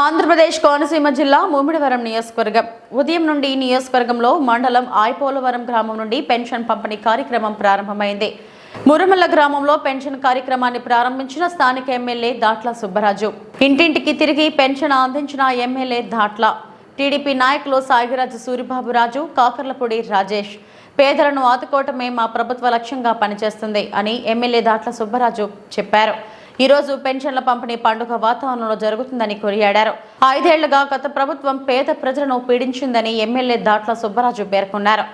ఆంధ్రప్రదేశ్ కోనసీమ జిల్లా ముమ్మిడివరం నియోజకవర్గం. ఉదయం నుండి నియోజకవర్గంలో మండలం ఆయపోలవరం గ్రామం నుండి పెన్షన్ పంపిణీ కార్యక్రమం ప్రారంభమైంది. మురమల్ల గ్రామంలో పెన్షన్ కార్యక్రమాన్ని ప్రారంభించిన స్థానిక ఎమ్మెల్యే దాట్ల సుబ్బరాజు. ఇంటింటికి తిరిగి పెన్షన్ అందించిన ఎమ్మెల్యే దాట్ల. టీడీపీ నాయకులు సాయిరాజు సూరిబాబురాజు కాకర్లపూడి రాజేష్. పేదలను ఆదుకోవటమే మా ప్రభుత్వ లక్ష్యంగా పనిచేస్తుంది అని ఎమ్మెల్యే దాట్ల సుబ్బరాజు చెప్పారు. ఈరోజు పెన్షన్ల పంపిణీ పండుగ వాతావరణంలో జరుగుతుందని కొనియాడారు. ఐదేళ్ళుగా గత ప్రభుత్వం పేద ప్రజలను పీడించిందని ఎమ్మెల్యే దాట్ల సుబ్బరాజు పేర్కొన్నారు.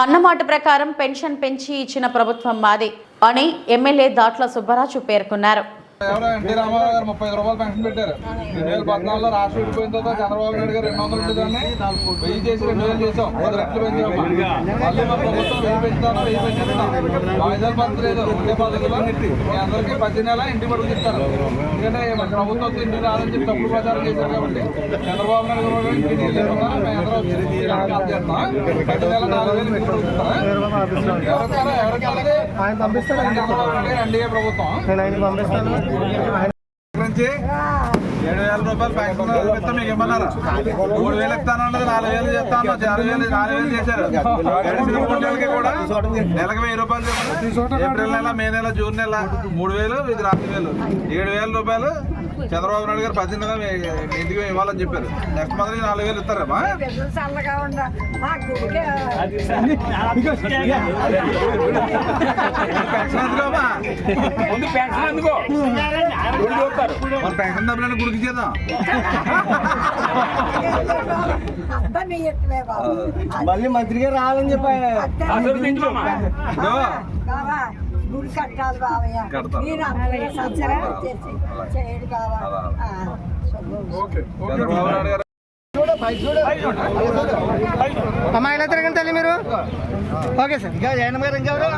అన్నమాట ప్రకారం పెన్షన్ పెంచి ఇచ్చిన ప్రభుత్వం మాది అని ఎమ్మెల్యే దాట్ల సుబ్బరాజు పేర్కొన్నారు. ఎవరో ఎన్టీ రామారావు గారు ముప్పై ఐదు రూపాయలు పెన్షన్ పెట్టారు. రెండు వేల పద్నాలుగులో రాష్ట్రం విడిపోయిన తర్వాత చంద్రబాబు నాయుడు గారు రెండు వందలు ఉండేదాన్ని. వెయ్యి చేసి రెండు వేలు చేసాం. పది రెట్లు మళ్ళీ మా ప్రభుత్వం వెయ్యి పెంచుతాను వెయ్యి వాయిదాలు పంచలేదు ఉండే పద్ధతిలో మీ అందరికీ ప్రతి నెల ఇంటి పడుకు ఇస్తారు ఎందుకంటే ప్రభుత్వం ఇంటికి రాదని చెప్పి తప్పుడు ప్రచారం చేశారు కాబట్టి. చంద్రబాబు నాయుడు గారు నీళ్ళు మేము అందరం వచ్చి నెల నాలుగు వేలు ఇంటి పడుకు ఆయన పంపిస్తాడు? చంద్రబాబు నాయుడు గారు ఎన్డీఏ ప్రభుత్వం. నేను ఆయన పంపిస్తాను. सगळ्यांचे ఏడు వేల రూపాయలు పెన్షన్ ఇస్తాం మీకు ఇమ్మన్నారు మూడు వేలు ఇస్తానన్నది నాలుగు వేలు చేస్తాను ఆరు వేలు నాలుగు వేలు చేశారు. గడిచిన కూడా నెలకు వెయ్యి రూపాయలు చొప్పున ఏప్రిల్ నెల మే నెల జూన్ నెల మూడు వేలు ఇది నాలుగు వేలు. ఏడు వేల రూపాయలు చంద్రబాబు నాయుడు గారు పద్దెనిమిది మీ ఇంటికి ఇవ్వాలని చెప్పారు. నెక్స్ట్ మంత్ నాలుగు వేలు ఇస్తారమ్మా పెన్షన్ ఎందుకోమా? ముందు పెన్షన్ ఎందుకో? పెన్షన్ డబ్బులని గుడికి చేద్దాం మళ్ళీ మంత్రిగా రావాలని చెప్పి. గుడి కట్టాలి. మీరు అందరూ చేయడు అమ్మా ఇలా తిరగండి తల్లి మీరు? Okay sir. ఇంకా జయన్ గారు ఇంకెవరు